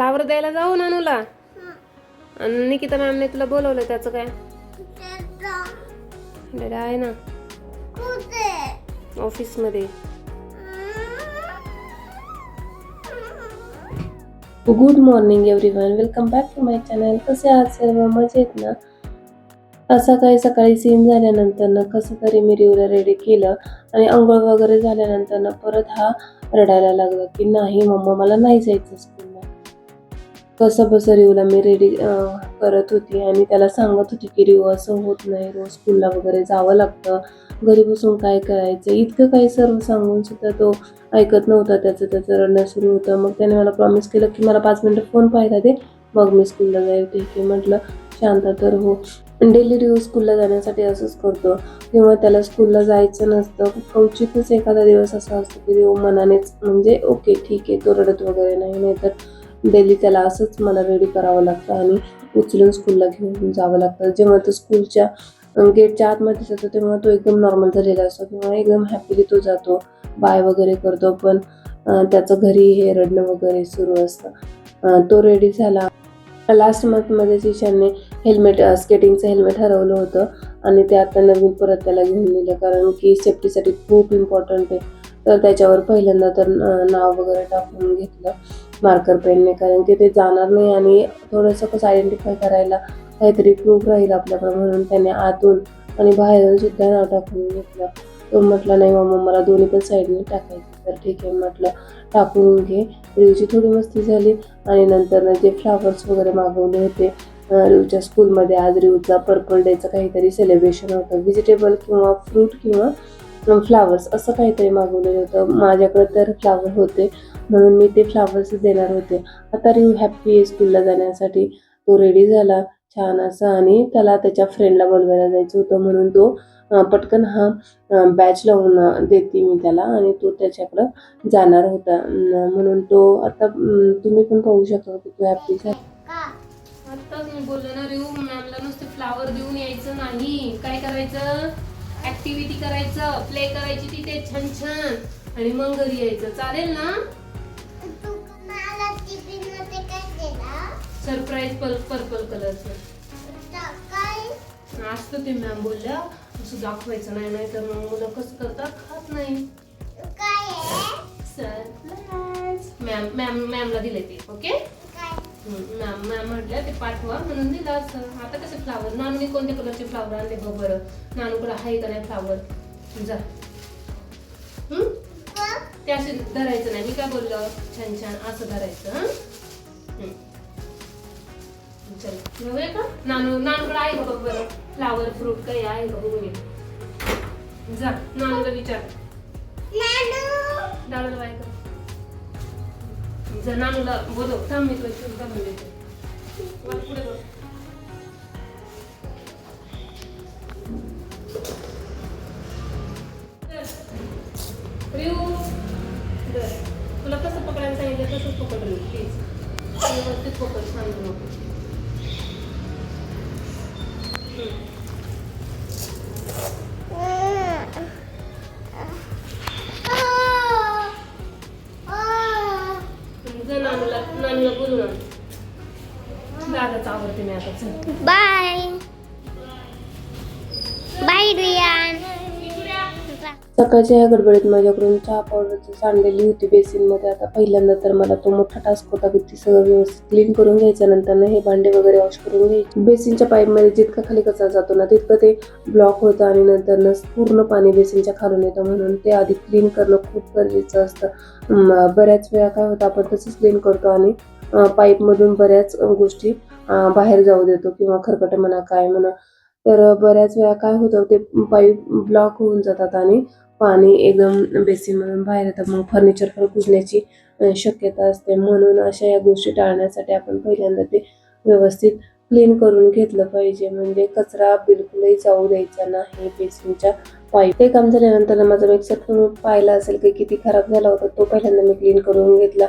Flower द्यायला जाऊ नानूला आणि निकिता मॅमने तुला बोलवलं त्याचं काय? डॅडा आहे ना. ऑफिसमध्ये. Good morning everyone welcome back to my channel कसे आहात सर्व? मजेत ना? असा काही सकाळी सीन झाल्यानंतर ना कसं तरी मी रिवला रेडी केलं आणि आंघोळ वगैरे झाल्यानंतर ना परत हा रडायला लागला की नाही मम्मा मला नाही जायचं कसं बसं रिवला मी रेडी करत होती आणि त्याला सांगत होती की रिव असं होत नाही. रोज स्कूलला वगैरे जावं लागतं. घरी बसून काय करायचं? इतकं काही सर्व सांगून सुद्धा तो ऐकत नव्हता त्याचं त्याचं रडणं सुरू होतं. मग त्याने मला प्रॉमिस केलं की मला पाच मिनटं फोन पाहिला दे. मग मी स्कूलला जाईल. ठीक आहे. म्हटलं शांत तर हो. डेली रिव्ह्यू स्कूलला जाण्यासाठी असंच करतो. किंवा त्याला स्कूलला जायचं नसतं. क्वचितच एखादा दिवस असा असतो की रिओ मनानेच म्हणजे ओके ठीक आहे तो रडत वगैरे नाही. नाहीतर डेली त्याला असंच मला रेडी करावं लागतं आणि उचलून स्कूलला घेऊन जावं लागतं. जेव्हा तो स्कूलच्या गेटच्या आतमध्ये जातो तेव्हा तो एकदम नॉर्मल झालेला असतो. किंवा एकदम हॅपीली तो जातो बाय वगैरे करतो. पण त्याचं घरी हे रडणं वगैरे सुरू असतं. तो रेडी झाला. लास्ट मंथमध्ये ईशानने हेल्मेट स्केटिंगचं हेल्मेट हरवलं होतं. आणि ते आता नवीन परत त्याला घेऊन दिलं. कारण की सेफ्टीसाठी खूप इम्पॉर्टंट आहे. तर त्याच्यावर पहिल्यांदा तर नाव वगैरे टाकून घेतलं. मार्कर पेनने कारण की ते जाणार नाही आणि थोडंसं कसं आयडेंटिफाय करायला काहीतरी प्रूफ राहील आपल्याकडं म्हणून त्याने आतून आणि बाहेरून सुद्धा नाव टाकून घेतलं. तो म्हटला नाही मग मला दोन्ही पण साईडने टाकायचं तर ठीक आहे म्हटलं टाकून घे. रिवची थोडी मस्ती झाली आणि नंतर जे फ्लावर्स वगैरे मागवले होते रिवच्या स्कूलमध्ये आज रिवचा पर्पल डेचं काहीतरी सेलिब्रेशन होतं. व्हेजिटेबल किंवा फ्रूट किंवा फ्लावर्स असं काहीतरी मागवलेलं होतं. माझ्याकडे तर फ्लावर होते. म्हणून मी ते फ्लावर्स देणार होते. आता रिव हॅप्पी आहे स्कूलला जाण्यासाठी. तो रेडी झाला छान असा आणि त्याला त्याच्या फ्रेंडला बोलवायला जायचं होतं. म्हणून तो पटकन हा बॅच लावून देते मी त्याला आणि तो त्याच्याकडं जाणार होता. म्हणून तो आता तुम्ही पण पाहू शकता की तो हॅप्पी झाला. मी बोलले ना रिऊ मॅमला नुसते फ्लावर देऊन यायचं नाही. काय करायचं? ऍक्टिव्हिटी करायचं प्ले करायची तिथे छान छान. आणि मग घरी यायचं. चालेल ना? सरप्राईज पर्पल कलरचं असतं ते मॅम बोलल्या. असं दाखवायचं नाही नाही तर मग मुलं कसं करतात खात नाही. मॅम मॅम मॅमला दिले ते ओके मॅम मॅम म्हटल्या ते पाठवा म्हणून दिलं असं. आता कसे फ्लावर नानूने कोणत्या कलरचे फ्लावर आणले बघ बरं. नानूकडे आहे का नाही फ्लावर जा? ते असे धरायचं नाही. मी काय बोललो? छान छान असं धरायचं हं? चल बघूया का? नानू नानूकडे आहे का बघ बरं. फ्लावर फ्रूट काही आहे का बघूया जा नानूला विचार. दादाला बाय कर. नानूला बोलव थांब मी तुला घेऊन काढून देते. पुढे बघ तुला कसं पकडायला सांगितलं तसंच पकड प्लीज व्यवस्थित पकड सांगू नको सकाळच्या या गडबडीत माझ्याकडून चहा पावडर सांडलेली होती बेसिनमध्ये. आता पहिल्यांदा तर मला तो मोठा टास्क होता की ती सगळं व्यवस्थित क्लीन करून घ्यायच्या नंतर हे भांडे वगैरे वॉश करून घ्यायचे. बेसिनच्या पाईपमध्ये जितका खाली कचरा जातो ना तितकं ते ब्लॉक होतं आणि नंतर पूर्ण पाणी बेसिनच्या खालून येतं. म्हणून ते आधी क्लीन करणं खूप गरजेचं असतं. बऱ्याच वेळा काय होतं आपण तसंच क्लीन करतो आणि पाईपमधून बऱ्याच गोष्टी बाहेर जाऊ देतो किंवा खरकट म्हणा काय म्हणा. तर बऱ्याच वेळा काय होतं ते पाईप ब्लॉक होऊन जातात आणि पाणी एकदम बेसिनमधून बाहेर येतं. मग फर्निचर पण कुजण्याची शक्यता असते. म्हणून अशा या गोष्टी टाळण्यासाठी आपण पहिल्यांदा ते व्यवस्थित क्लीन करून घेतलं पाहिजे. म्हणजे कचरा बिलकुलही जाऊ द्यायचा नाही बेसिनच्या पाईप. ते काम झाल्यानंतर माझा मिक्सर तुम्ही पाहिला असेल की किती खराब झाला होता तो पहिल्यांदा मी क्लीन करून घेतला.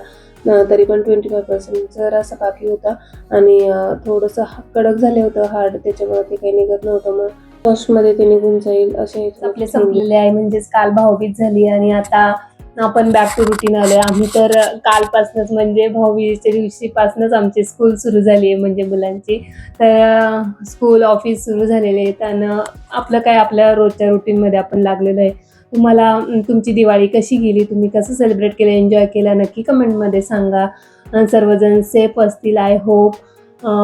तरी पण ट्वेंटी फाय पर्सेंट जरासा बाकी होता आणि थोडंसं हा- कडक झाले होतं हार्ड त्याच्यामुळे ते काही निघत नव्हतं. मग फर्स्टमध्ये ते निघून जाईल असे आपले संपलेले आहे म्हणजेच काल भाऊबीज झाली आणि आता आपण बॅक टू रुटीन आलोय. आम्ही तर कालपासूनच म्हणजे भाऊबीजेच्या दिवशीपासूनच आमची स्कूल सुरू झाली आहे म्हणजे मुलांची. तर स्कूल ऑफिस सुरू झालेले आहेत आणि आपलं काय आपल्या रोजच्या रुटीनमध्ये आपण लागलेलं आहे. तुम्हाला तुमची दिवाळी कशी गेली? तुम्ही कसं सेलिब्रेट केलं? एन्जॉय केलं? नक्की कमेंटमध्ये सांगा. सर्वजण सेफ असतील आय होप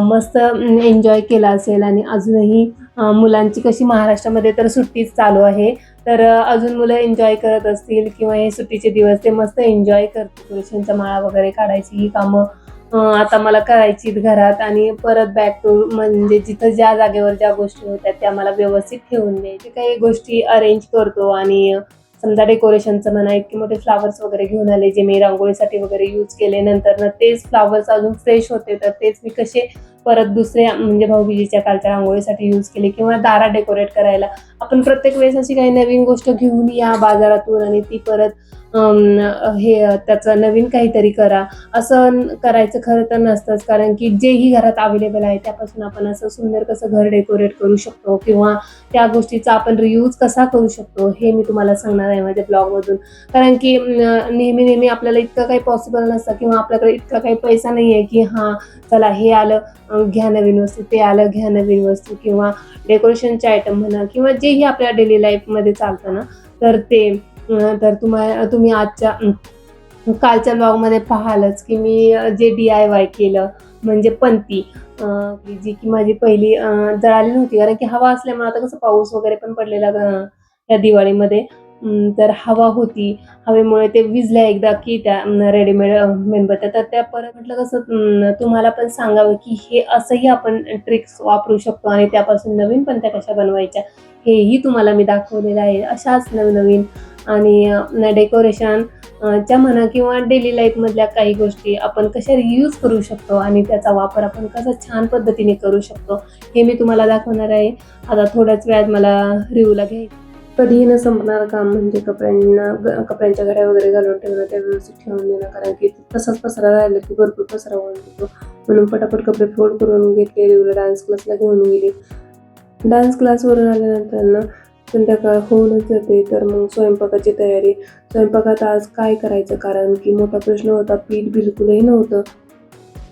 मस्त एन्जॉय केला असेल आणि अजूनही मुलांची कशी महाराष्ट्रामध्ये तर सुट्टीच चालू आहे. तर अजून मुलं एन्जॉय करत असतील किंवा हे सुट्टीचे दिवस ते मस्त एन्जॉय करतील. तुळशींच्या माळा वगैरे काढायची ही कामं आता मला करायची घरात आणि परत बॅक टू म्हणजे जिथं ज्या जागेवर ज्या गोष्टी होत्या त्या मला व्यवस्थित ठेवून द्यायचे. काही गोष्टी अरेंज करतो आणि समजा डेकोरेशनचं म्हणा इतके मोठे फ्लावर्स वगैरे घेऊन आले जे मी रांगोळीसाठी वगैरे यूज केले नंतर ना तेच फ्लावर्स अजून फ्रेश होते तर तेच मी कसे परत दुसऱ्या म्हणजे भाऊबीजीच्या कालच्या रांगोळीसाठी यूज केले किंवा दारा डेकोरेट करायला. आपण प्रत्येक वेळेस अशी काही नवीन गोष्ट घेऊन या बाजारातून आणि ती परत हे त्याचं नवीन काहीतरी करा. असं करायचं खरं तर नसतंच. कारण की जेही घरात अवेलेबल आहे त्यापासून आपण असं सुंदर कसं घर डेकोरेट करू शकतो किंवा त्या गोष्टीचा आपण रियूज कसा करू शकतो हे मी तुम्हाला सांगणार आहे माझ्या ब्लॉगमधून कारण की नेहमी नेहमी आपल्याला इतकं काही पॉसिबल नसतं किंवा आपल्याकडे इतका काही पैसा नाही आहे की हां चला हे आलं घ्या नवीन वस्तू ते आलं घ्या नवीन वस्तू किंवा डेकोरेशनचे आयटम म्हणा किंवा जेही आपल्या डेली लाईफमध्ये चालतं ना तर ते तर तुम्हाला तुम्ही आजच्या कालच्या ब्लॉगमध्ये पाहालच की मी जे डी आय वाय केलं म्हणजे पंती जी की माझी पहिली जळाली नव्हती. कारण की हवा असल्यामुळे आता कसं पाऊस वगैरे पण पडलेला या दिवाळीमध्ये. तर हवा होती. हवेमुळे ते विजल्या एकदा की त्या रेडीमेड मेणबत्त्या. तर त्या परत म्हटलं कसं तुम्हाला पण सांगावं की हे असंही आपण ट्रिक्स वापरू शकतो आणि त्यापासून नवीन पण त्या कशा बनवायच्या हेही तुम्हाला मी दाखवलेलं आहे. अशाच नवनवीन आणि डेकोरेशन च्या म्हणा किंवा डेली लाईफमधल्या काही गोष्टी आपण कशा रियूज करू शकतो आणि त्याचा वापर आपण कसा छान पद्धतीने करू शकतो हे मी तुम्हाला दाखवणार आहे. आता थोड्याच वेळात मला रिव्ह्यूला घ्यायचं कधीही न संपणारं काम म्हणजे कपड्यांना ग- कपड्यांच्या घड्या वगैरे घालून ठेवणं त्या व्यवस्थित ठेवून देणं कारण की तसाच पसरा राहिला की भरपूर पसरा होऊन जातो म्हणून पटापट कपडे फोल्ड करून घेतले रिव्ह्यूला डान्स क्लासला घेऊन गेली. डान्स क्लासवरून आल्यानंतर ना संध्याकाळ होऊनच जाते. तर मग स्वयंपाकाची तयारी. स्वयंपाकात आज काय करायचं? कारण की मोठा प्रश्न होता पीठ बिलकुलही नव्हतं.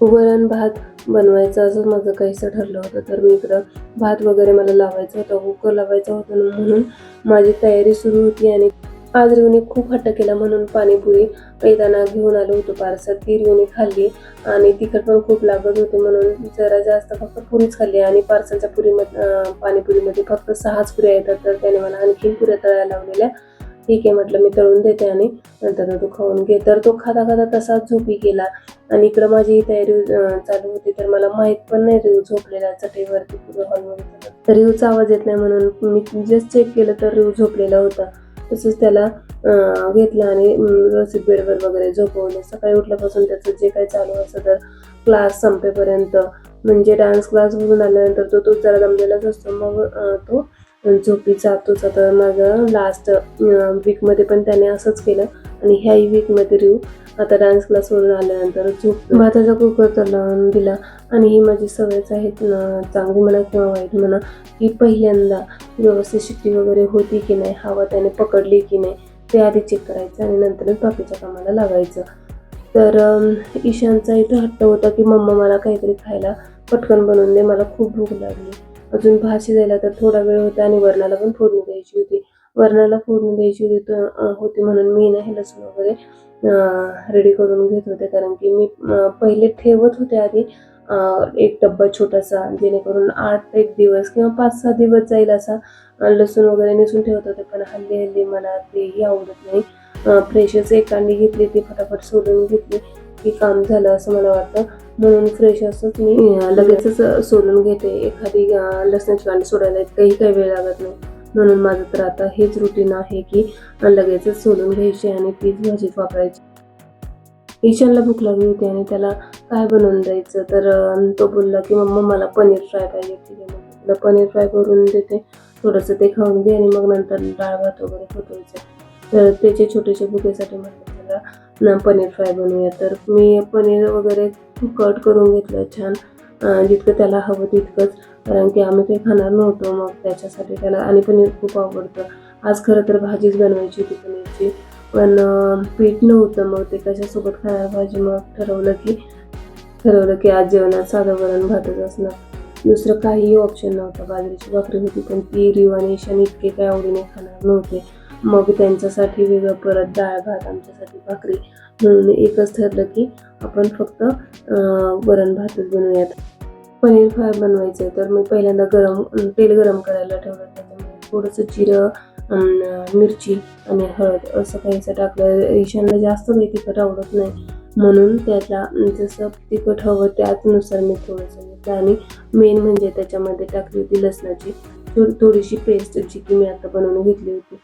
वरण भात बनवायचं असं माझं काहीसं ठरलं होतं. तर मी इकडं भात वगैरे मला लावायचा होता कुकर लावायचा होता. म्हणून माझी तयारी सुरू होती आणि आज रिवने खूप हट्ट केला म्हणून पाणीपुरी येताना घेऊन आलो होतो पार्सल ती रिवने खाल्ली आणि तिखट पण खूप लागत होते म्हणून जरा जास्त फक्त पुरीच खाल्ली आणि पार्सलच्या पुरीमध्ये पाणीपुरीमध्ये फक्त सहाच पुऱ्या येतात. तर त्याने मला आणखीन पुऱ्या तळायला लावलेल्या. ठीक आहे म्हटलं मी तळून देते आणि नंतर तो खाऊन घे. तर तो खाता खाता तसाच झोपी गेला आणि इकडं माझी तयारी चालू होती. तर मला माहीत पण नाही रिव झोपलेला. चटईवरती पूर्ण हॉलमध्ये तर रिवचा आवाज येत नाही म्हणून मी जस्ट चेक केलं तर रिव झोपलेला होता. तसंच त्याला घेतलं आणि व्यवस्थित बेडवर वगैरे झोपवलं. सकाळी उठल्यापासून त्याचं जे काही चालू असतं तर क्लास संपेपर्यंत. म्हणजे डान्स क्लासवरून आल्यानंतर तो तो जरा दमलेलाच असतो. मग तो झोपी जातोच. आता माझं लास्ट वीकमध्ये पण त्याने असंच केलं आणि ह्याही वीकमध्ये रिव्ह आता डान्स क्लासवरून आल्यानंतर झोप भाताचा कुकर तर लावून दिला आणि ही माझी सवयच आहेत ना चांगली म्हणा किंवा वाईट म्हणा की पहिल्यांदा व्यवस्थित शिट्टी वगैरे होती की नाही हवा त्याने पकडली की नाही ते आधी चेक करायचं आणि नंतरच बाकीच्या कामाला लागायचं. तर ईशांचा ईशानचा इथं हट्ट होता की मम्मा मला काहीतरी खायला पटकन बनवून दे मला खूप भूक लागली. अजून भात शिजायला तर थोडा वेळ होता आणि वरणाला पण फोडणी द्यायची होती. वरणाला फोडणी द्यायची होती तर, होती म्हणून मी ना हे लसूण वगैरे रेडी करून घेत होते. कारण की मी पहिले ठेवत होते आधी एक डब्बा छोटासा जेणेकरून आठ एक दिवस किंवा पाच सहा दिवस जाईल असा लसूण वगैरे नेसून ठेवत होते. पण हल्ली हल्ली मला तेही आवडत नाही. फ्रेशच एक कांडी घेतली ती फटाफट सोडून घेतली की काम झालं असं मला वाटतं. म्हणून फ्रेश असंच मी लगेचच सोलून घेते. एखादी लसणाची कांडी सोडायला काही काही वेळ लागत नाही. म्हणून माझं तर आता हेच रुटीन आहे की लगेचच सोलून घ्यायची आणि तीच भाजीत वापरायची. ईशानला भूक लागली होती आणि त्याला काय बनवून द्यायचं तर तो बोलला की मम्मा मला पनीर फ्राय पाहिजे ठीक आहे मग तुला पनीर फ्राय करून देते. थोडंसं ते खाऊन घे आणि मग नंतर डाळ भात वगैरे होतोयचं तर त्याचे छोटेसे बुकेसाठी म्हटलं त्याला ना पनीर फ्राय बनवूया. तर मी पनीर वगैरे कट करून घेतलं छान. जितकं त्याला हवं तितकंच. कारण की आम्ही काही खाणार नव्हतो मग त्याच्यासाठी त्याला आणि पनीर खूप आवडतं. आज खरं तर भाजीच बनवायची होती पनीरची. पण पीठ नव्हतं मग ते कशासोबत खाणार भाजी मग ठरवलं की ठरवलं की आज जेवणात साधं वरण भातच असणार. दुसरं काहीही ऑप्शन नव्हता. बाजरीची भाकरी होती पण ती रिव ईशान इतके काय आवडीने खाणार नव्हते. मग त्यांच्यासाठी वेगळं परत डाळ भात आमच्यासाठी भाकरी म्हणून एकच ठरलं की आपण फक्त वरण भातच बनवूयात. पनीर फ्राय बनवायचं आहे तर मी पहिल्यांदा गरम तेल गरम करायला ठेवलं. त्याच्यामध्ये थोडंसं जिरं मिरची आणि हळद असं काहीसं टाकलं. ईशानला जास्त काही तिखट आवडत नाही. म्हणून त्याला जसं तिखट हवं त्याचनुसार मी थोडंसं घेतलं. आणि मेन म्हणजे त्याच्यामध्ये टाकली होती लसणाची. थो- थोडीशी पेस्ट जी की मी आता बनवून घेतली होती.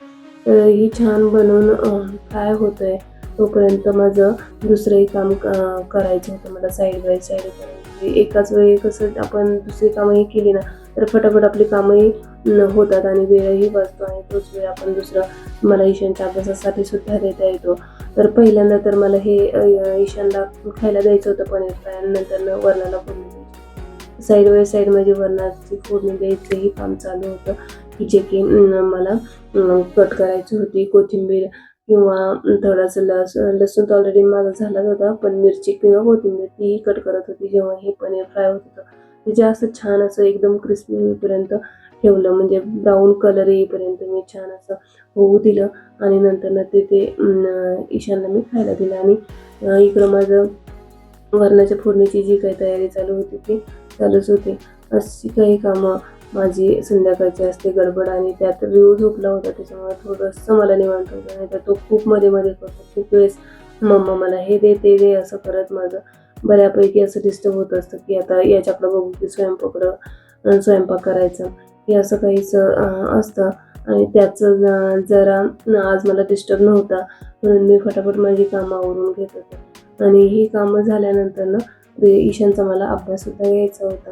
ही छान बनवून फ्राय होतं आहे तोपर्यंत माझं दुसरंही काम करायचं होतं. मला साईड बाय साईड एकाच वेळी कसं आपण दुसरी कामंही केली ना तर फटाफट आपली कामंही न होतात आणि वेळही वाचतो आणि तोच वेळ आपण दुसरा मला ईशानच्या अभ्यासासाठी सुद्धा देता येतो. तर पहिल्यांदा तर मला हे ईशानला खायला द्यायचं होतं पनीर फ्राय आणि नंतर वरणाला फोडणी द्यायची साईड बाय साईड माझी वरणाची फोडणी द्यायचंही काम चालू होतं. जे की मला कट करायची होती. कोथिंबीर किंवा थोडासा लस लसूण तर ऑलरेडी माझा झालाच होता पण मिरची किंवा कोथिंबीर तीही कट करत होती जेव्हा हे पनीर फ्राय होत होतं. ते जास्त छान असं एकदम क्रिस्पी होईपर्यंत ठेवलं म्हणजे ब्राऊन कलर येईपर्यंत मी छान असं होऊ दिलं आणि नंतर ना ते ते ईशानला मी खायला दिलं. आणि इकडं माझं वरणाच्या फोडणीची जी काही तयारी चालू होती ती चालूच होती. अशी काही कामं माझी संध्याकाळची असते गडबड आणि त्यात रिव झोपला होता त्याच्यामुळे थोडंसं मला निवांत होतं नाही तर तो खूप मध्ये मध्ये करतो. खूप वेळेस मम्मा मला हे दे ते दे असं करत माझं. बऱ्यापैकी असं डिस्टर्ब होत असतं की आता याच्याकडं बघू की स्वयंपाकडं स्वयंपाक करायचा. हे असं काहीच असतं. आणि त्याचं ज- जरा आज मला डिस्टर्ब नव्हता. म्हणून मी फटाफट माझी कामं आवरून घेत होते. आणि ही कामं झाल्यानंतर ना ते ईशानचा मला अभ्याससुद्धा घ्यायचा होता.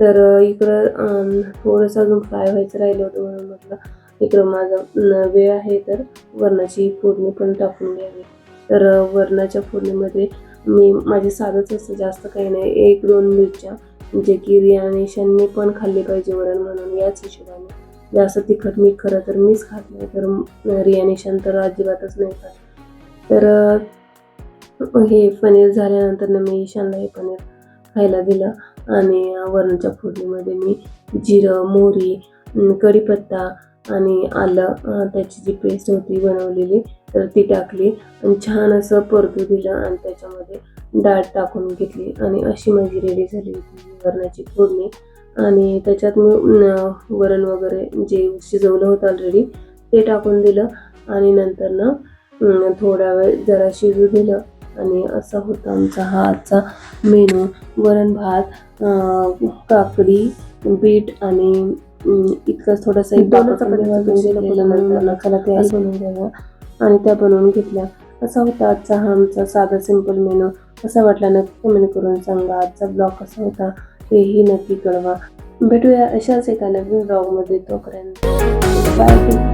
तर इकडं थोडंसं अजून फ्राय व्हायचं राहिलं होतं म्हणून म्हटलं इकडं माझा वेळ आहे तर वरणाची फोडणी पण टाकून घ्यावी. तर वरणाच्या फोडणीमध्ये मी माझे साधंच असतं जास्त काही नाही. एक दोन मिरच्या जे की रिया पण खाल्ली पाहिजे वरण म्हणून याच हिशोबाने. जास्त तिखट मी खरं तर मीच खात नाही तर रियानेशन तर अजिबातच नाही खात. तर हे पनीर झाल्यानंतर मी ईशानला हे पनीर खायला दिलं. आणि वरणाच्या फोडणीमध्ये मी जिरं मोहरी कढीपत्ता आणि आलं त्याची जी पेस्ट होती बनवलेली तर ती टाकली आणि छान असं परतू दिलं आणि त्याच्यामध्ये डाळ टाकून घेतली आणि अशी माझी रेडी झाली होती वरणाची फोडणी. आणि त्याच्यात मी वरण वगैरे जे शिजवलं होतं ऑलरेडी ते टाकून दिलं आणि नंतर ना थोडा वेळ जरा शिजू दिलं. आणि असा होता आमचा हा आजचा मेनू. वरण भात काकडी बीट आणि अं, इतकंच थोडासा एक दोनच बाकरवडी चपात्या भाजून शिजवल्या घेतल्यानंतर ना चला ते आज बनवून आणि त्या बनवून घेतल्या. असा होता आजचा हा आमचा साधा सिंपल मेनू कसा वाटला नक्की कमेंट करून सांगा. आजचा ब्लॉग कसा होता तेही नक्की कळवा. भेटूया अशाच एका नवीन ब्लॉगमध्ये तोपर्यंत. बाय